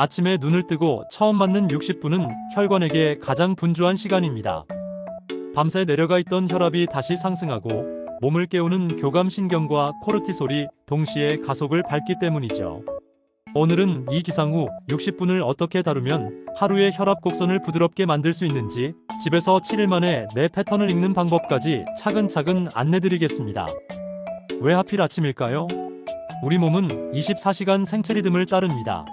아침에 눈을 뜨고 처음 맞는 60분은 혈관에게 가장 분주한 시간입니다. 밤새 내려가 있던 혈압이 다시 상승하고 몸을 깨우는 교감신경과 코르티솔이 동시에 가속을 밟기 때문이죠. 오늘은 이 기상 후 60분을 어떻게 다루면 하루의 혈압 곡선을 부드럽게 만들 수 있는지 집에서 7일 만에 내 패턴을 읽는 방법까지 차근차근 안내드리겠습니다. 왜 하필 아침일까요? 우리 몸은 24시간 생체 리듬을 따릅니다.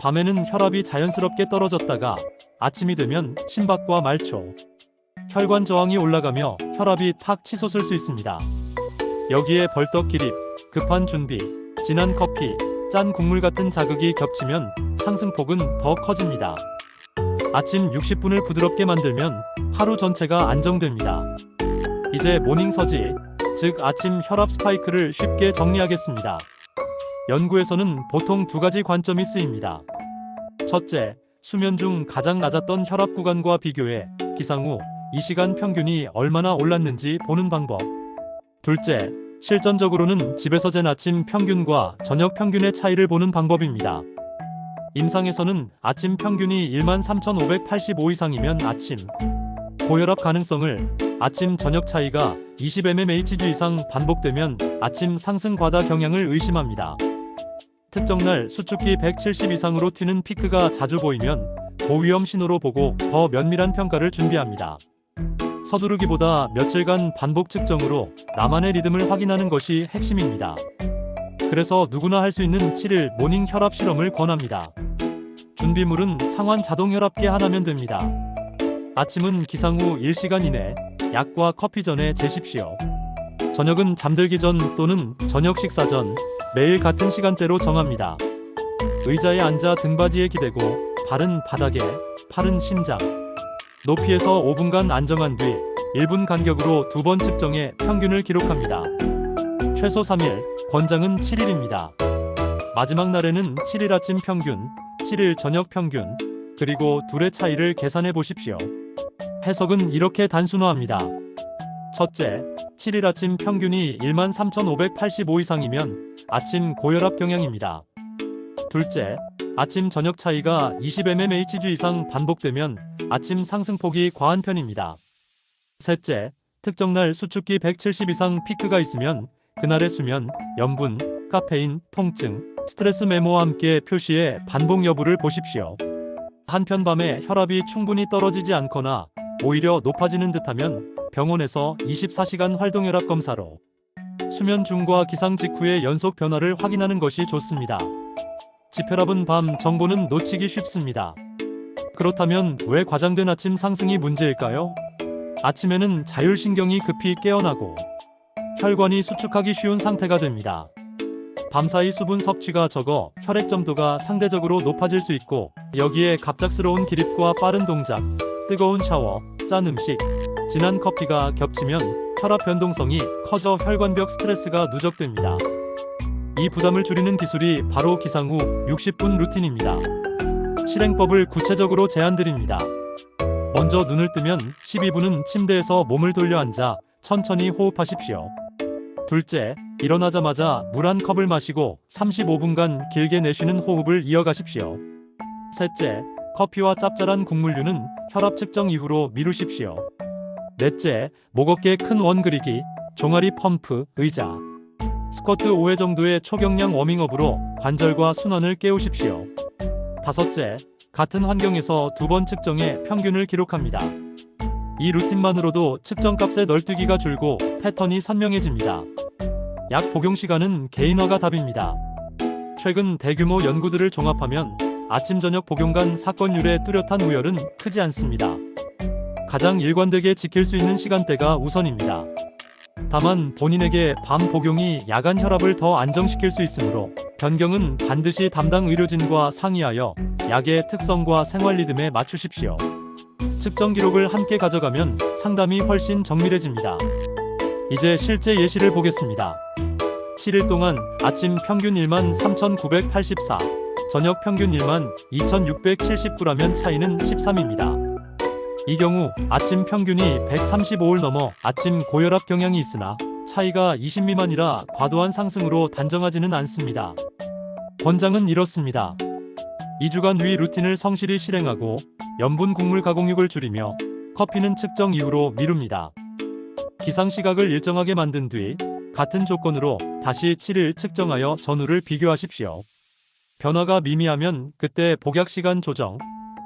밤에는 혈압이 자연스럽게 떨어졌다가 아침이 되면 심박과 말초, 혈관 저항이 올라가며 혈압이 탁 치솟을 수 있습니다. 여기에 벌떡 기립, 급한 준비, 진한 커피, 짠 국물 같은 자극이 겹치면 상승폭은 더 커집니다. 아침 60분을 부드럽게 만들면 하루 전체가 안정됩니다. 이제 모닝 서지, 즉 아침 혈압 스파이크를 쉽게 정리하겠습니다. 연구에서는 보통 두 가지 관점이 쓰입니다. 첫째, 수면 중 가장 낮았던 혈압 구간과 비교해 기상 후이 시간 평균이 얼마나 올랐는지 보는 방법. 둘째, 실전적으로는 집에서 잰 아침 평균과 저녁 평균의 차이를 보는 방법입니다. 임상에서는 아침 평균이 13,585 이상이면 아침 고혈압 가능성을 아침 저녁 차이가 20mmHg 이상 반복되면 아침 상승 과다 경향을 의심합니다. 특정 날 수축기 170 이상으로 튀는 피크가 자주 보이면 고위험 신호로 보고 더 면밀한 평가를 준비합니다. 서두르기보다 며칠간 반복 측정으로 나만의 리듬을 확인하는 것이 핵심입니다. 그래서 누구나 할 수 있는 7일 모닝 혈압 실험을 권합니다. 준비물은 상완 자동 혈압계 하나면 됩니다. 아침은 기상 후 1시간 이내 약과 커피 전에 재십시오. 저녁은 잠들기 전 또는 저녁 식사 전 매일 같은 시간대로 정합니다. 의자에 앉아 등받이에 기대고 발은 바닥에, 팔은 심장. 높이에서 5분간 안정한 뒤 1분 간격으로 두 번 측정해 평균을 기록합니다. 최소 3일, 권장은 7일입니다. 마지막 날에는 7일 아침 평균, 7일 저녁 평균, 그리고 둘의 차이를 계산해 보십시오. 해석은 이렇게 단순화합니다. 첫째, 7일 아침 평균이 13,585 이상이면 아침 고혈압 경향입니다. 둘째, 아침 저녁 차이가 20mmHg 이상 반복되면 아침 상승폭이 과한 편입니다. 셋째, 특정 날 수축기 170 이상 피크가 있으면 그날의 수면, 염분, 카페인, 통증, 스트레스 메모와 함께 표시해 반복 여부를 보십시오. 한편 밤에 혈압이 충분히 떨어지지 않거나 오히려 높아지는 듯하면 병원에서 24시간 활동혈압 검사로 수면 중과 기상 직후의 연속 변화를 확인하는 것이 좋습니다. 지혈압은 밤 정보는 놓치기 쉽습니다. 그렇다면 왜 과장된 아침 상승이 문제일까요? 아침에는 자율신경이 급히 깨어나고 혈관이 수축하기 쉬운 상태가 됩니다. 밤사이 수분 섭취가 적어 혈액 점도가 상대적으로 높아질 수 있고 여기에 갑작스러운 기립과 빠른 동작, 뜨거운 샤워, 짠 음식, 진한 커피가 겹치면 혈압 변동성이 커져 혈관벽 스트레스가 누적됩니다. 이 부담을 줄이는 기술이 바로 기상 후 60분 루틴입니다. 실행법을 구체적으로 제안드립니다. 먼저 눈을 뜨면 12분은 침대에서 몸을 돌려 앉아 천천히 호흡하십시오. 둘째, 일어나자마자 물 한 컵을 마시고 35분간 길게 내쉬는 호흡을 이어가십시오. 셋째, 커피와 짭짤한 국물류는 혈압 측정 이후로 미루십시오. 넷째, 목 어깨 큰 원 그리기, 종아리 펌프, 의자. 스쿼트 5회 정도의 초경량 워밍업으로 관절과 순환을 깨우십시오. 다섯째, 같은 환경에서 두 번 측정해 평균을 기록합니다. 이 루틴만으로도 측정값의 널뛰기가 줄고 패턴이 선명해집니다. 약 복용 시간은 개인화가 답입니다. 최근 대규모 연구들을 종합하면 아침 저녁 복용 간 사건율의 뚜렷한 우열은 크지 않습니다. 가장 일관되게 지킬 수 있는 시간대가 우선입니다. 다만 본인에게 밤 복용이 야간 혈압을 더 안정시킬 수 있으므로 변경은 반드시 담당 의료진과 상의하여 약의 특성과 생활 리듬에 맞추십시오. 측정 기록을 함께 가져가면 상담이 훨씬 정밀해집니다. 이제 실제 예시를 보겠습니다. 7일 동안 아침 평균 1만 3,984, 저녁 평균 1만 2,679라면 차이는 13입니다. 이 경우 아침 평균이 135를 넘어 아침 고혈압 경향이 있으나 차이가 20 미만이라 과도한 상승으로 단정하지는 않습니다. 권장은 이렇습니다. 2주간 위 루틴을 성실히 실행하고 염분 곡물 가공육을 줄이며 커피는 측정 이후로 미룹니다. 기상 시각을 일정하게 만든 뒤 같은 조건으로 다시 7일 측정하여 전후를 비교하십시오. 변화가 미미하면 그때 복약 시간 조정,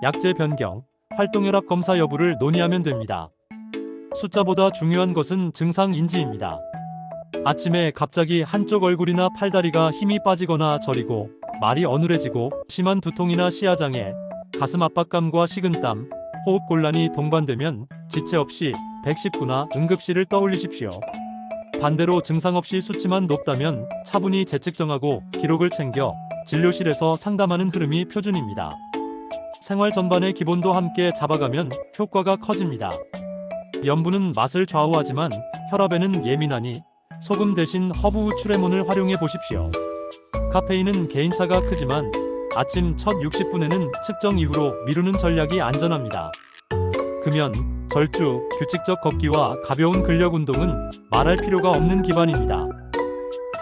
약제 변경, 활동혈압 검사 여부를 논의하면 됩니다. 숫자보다 중요한 것은 증상 인지입니다. 아침에 갑자기 한쪽 얼굴이나 팔다리가 힘이 빠지거나 저리고 말이 어눌해지고 심한 두통이나 시야장애, 가슴 압박감과 식은땀, 호흡 곤란이 동반되면 지체 없이 119나 응급실을 떠올리십시오. 반대로 증상 없이 수치만 높다면 차분히 재측정하고 기록을 챙겨 진료실에서 상담하는 흐름이 표준입니다. 생활 전반의 기본도 함께 잡아가면 효과가 커집니다. 염분은 맛을 좌우하지만 혈압에는 예민하니 소금 대신 허브 추레몬을 활용해 보십시오. 카페인은 개인차가 크지만 아침 첫 60분에는 측정 이후로 미루는 전략이 안전합니다. 금연, 절주, 규칙적 걷기와 가벼운 근력 운동은 말할 필요가 없는 기반입니다.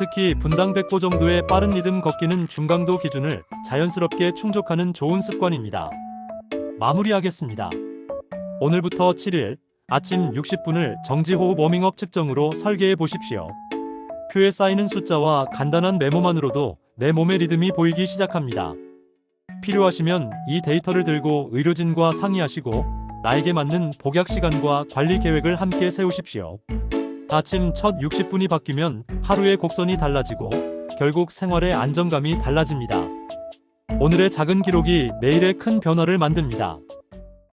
특히 분당 100보 정도의 빠른 리듬 걷기는 중강도 기준을 자연스럽게 충족하는 좋은 습관입니다. 마무리하겠습니다. 오늘부터 7일 아침 60분을 정지호흡 워밍업 측정으로 설계해 보십시오. 표에 쌓이는 숫자와 간단한 메모만으로도 내 몸의 리듬이 보이기 시작합니다. 필요하시면 이 데이터를 들고 의료진과 상의하시고 나에게 맞는 복약 시간과 관리 계획을 함께 세우십시오. 아침 첫 60분이 바뀌면 하루의 곡선이 달라지고 결국 생활의 안정감이 달라집니다. 오늘의 작은 기록이 내일의 큰 변화를 만듭니다.